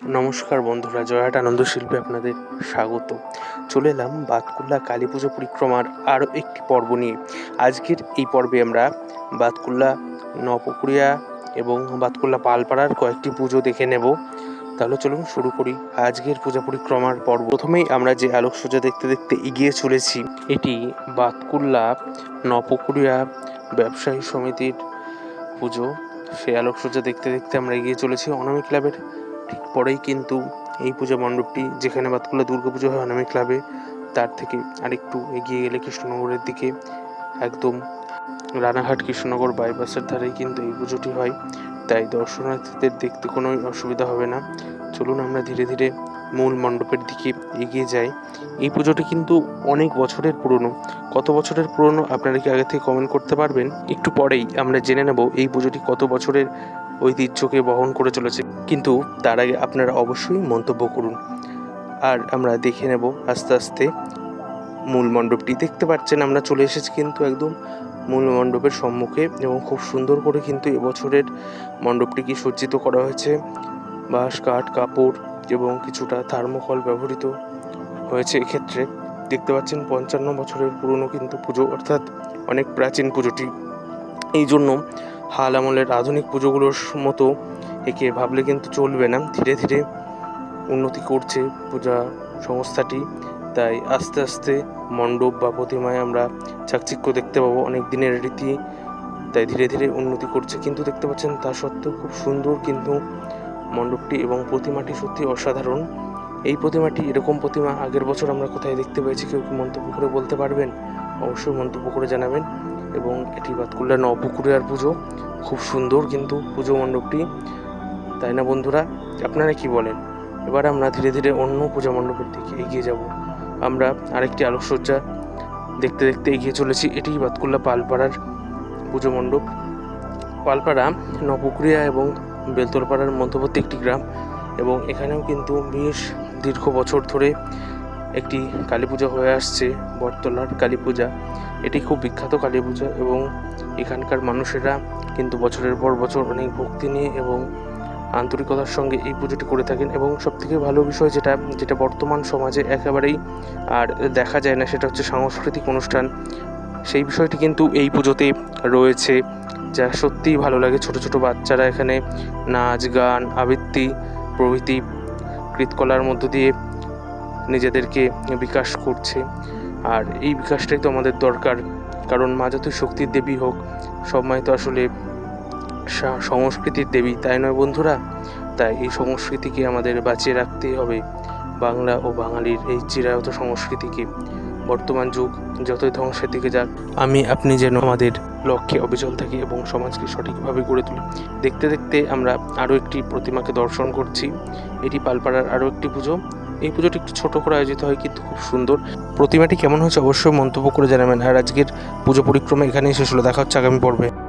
নমস্কার বন্ধুরা, জয়হাট আনন্দ শিল্পে আপনাদের স্বাগত। চলে এলাম বাতকুল্লা কালী পুজো পরিক্রমার আরও একটি পর্ব নিয়ে। আজকের এই পর্বে আমরা বাতকুল্লা নপুকুরিয়া এবং বাতকুল্লা পালপাড়ার কয়েকটি পুজো দেখে নেব। তাহলে চলুন শুরু করি আজকের পূজা পরিক্রমার পর্ব। প্রথমেই আমরা যে আলোকসজ্জা দেখতে দেখতে এগিয়ে চলেছি, এটি বাতকুল্লা নপুকুরিয়া ব্যবসায়ী সমিতির পুজো। সেই আলোকসজ্জা দেখতে দেখতে আমরা এগিয়ে চলেছি অনামী ক্লাবের ঠিক পরেই কিন্তু এই পূজা মণ্ডপটি যেখানে বাতকুল্লা দুর্গা পুজো হয় অনামী ক্লাবে, তার থেকে আরেকটু এগিয়ে গেলে কৃষ্ণনগরের দিকে একদম রানাঘাট কৃষ্ণনগর বাইপাসের ধারেই কিন্তু এই পুজোটি হয়। তাই দর্শনার্থীদের দেখতে কোনো অসুবিধা হবে না। চলুন আমরা ধীরে ধীরে মূল মণ্ডপের দিকে এগিয়ে যাই। এই পুজোটি কিন্তু অনেক বছরের পুরনো। কত বছরের পুরনো আপনারা কি আগে থেকে কমেন্ট করতে পারবেন? একটু পরেই আমরা জেনে নেব এই পুজোটি কত বছরের ঐতিহ্যকে বহন করে চলেছে। কিন্তু তার আগে আপনারা অবশ্যই মন্তব্য করুন। আর আমরা দেখে নেব আস্তে আস্তে মূল মণ্ডপটি। দেখতে পাচ্ছেন আমরা চলে এসেছি কিন্তু একদম মূল মণ্ডপের সম্মুখে এবং খুব সুন্দর করে কিন্তু এবছরের মণ্ডপটিকে সজ্জিত করা হয়েছে। বাঁশ, কাঠ, কাপড় এবং কিছুটা থার্মোকল ব্যবহৃত হয়েছে এক্ষেত্রে। দেখতে পাচ্ছেন পঞ্চান্ন বছরের পুরনো কিন্তু পুজো, অর্থাৎ অনেক প্রাচীন পুজোটি। এই জন্য হাল আমলের আধুনিক পুজোগুলোর মতো একে ভাবলে কিন্তু চলবে না। ধীরে ধীরে উন্নতি করছে পূজা সংস্থাটি। তাই আস্তে আস্তে মণ্ডপ বা প্রতিমায় আমরা চাকচিক্য দেখতে পাবো, অনেক দিনের রীতি। তাই ধীরে ধীরে উন্নতি করছে। কিন্তু দেখতে পাচ্ছেন তা সত্ত্বেও খুব সুন্দর কিন্তু মণ্ডপটি এবং প্রতিমাটি সত্যি অসাধারণ। এই প্রতিমাটি এরকম প্রতিমা আগের বছর আমরা কোথায় দেখতে পেয়েছি, কেউ কি মন্তব্য করে বলতে পারবেন? অবশ্যই মন্তব্য করে জানাবেন। এবং এটি বাতকুল্লা নপুকুরিয়ার পুজো। খুব সুন্দর কিন্তু পুজো মণ্ডপটি। তাই না বন্ধুরা? আপনারা কি বলেন? এবার আমরা ধীরে ধীরে অন্য পূজা মণ্ডপের দিকে এগিয়ে যাব। আমরা আরেকটি আলোকসজ্জা দেখতে দেখতে এগিয়ে চলেছি। এটি বাতকুল্লা পালপাড়ার পুজো মণ্ডপ। পালপাড়া নপুকুরিয়া এবং বেলতলপাড়ার মধ্যবর্তী একটি গ্রাম এবং এখানেও কিন্তু বেশ দীর্ঘ বছর ধরে একটি কালী পূজা হয়ে আসছে, বটতলার কালী পূজা। এটি খুব বিখ্যাত কালী পূজা এবং এখানকার মানুষেরা কিন্তু বছরের পর বছর অনেক ভক্তি নিয়ে এবং আন্তরিকতার সঙ্গে এই পুজোটি করে থাকেন এবং সবথেকে ভালো বিষয় যেটা যেটা বর্তমান সমাজে একেবারেই আর দেখা যায় না, সেটা হচ্ছে সাংস্কৃতিক অনুষ্ঠান। সেই বিষয়টি কিন্তু এই পুজোতে রয়েছে, যা সত্যিই ভালো লাগে। ছোট ছোট বাচ্চারা এখানে নাচ, গান, আবৃত্তি প্রভৃতি কৃতকলার মধ্য দিয়ে নিজেদেরকে বিকাশ করছে। আর এই বিকাশটাই তো আমাদের দরকার। কারণ মা যতই শক্তির দেবী হোক, সব মাই তো আসলে সংস্কৃতির দেবী, তাই নয় বন্ধুরা? তাই এই সংস্কৃতিকে আমাদের বাঁচিয়ে রাখতেই হবে। বাংলা ও বাঙালির এই চিরায়ত সংস্কৃতিকে। বর্তমান যুগ যতই ধ্বংসের দিকে যাক, আমি, আপনি যেন আমাদের লক্ষ্যে অবিচল থাকি এবং সমাজকে সঠিকভাবে গড়ে তুলি। দেখতে দেখতে আমরা আরও একটি প্রতিমাকে দর্শন করছি। এটি পালপাড়ার আরও একটি পুজো। এই পুজোটি একটু ছোটো করে আয়োজিত হয়, কিন্তু খুব সুন্দর। প্রতিমাটি কেমন হয়েছে অবশ্যই মন্তব্য করে জানাবেন। আর আজকের পুজো পরিক্রমা এখানেই শেষ হলো। দেখা হচ্ছে আগামী পর্বে।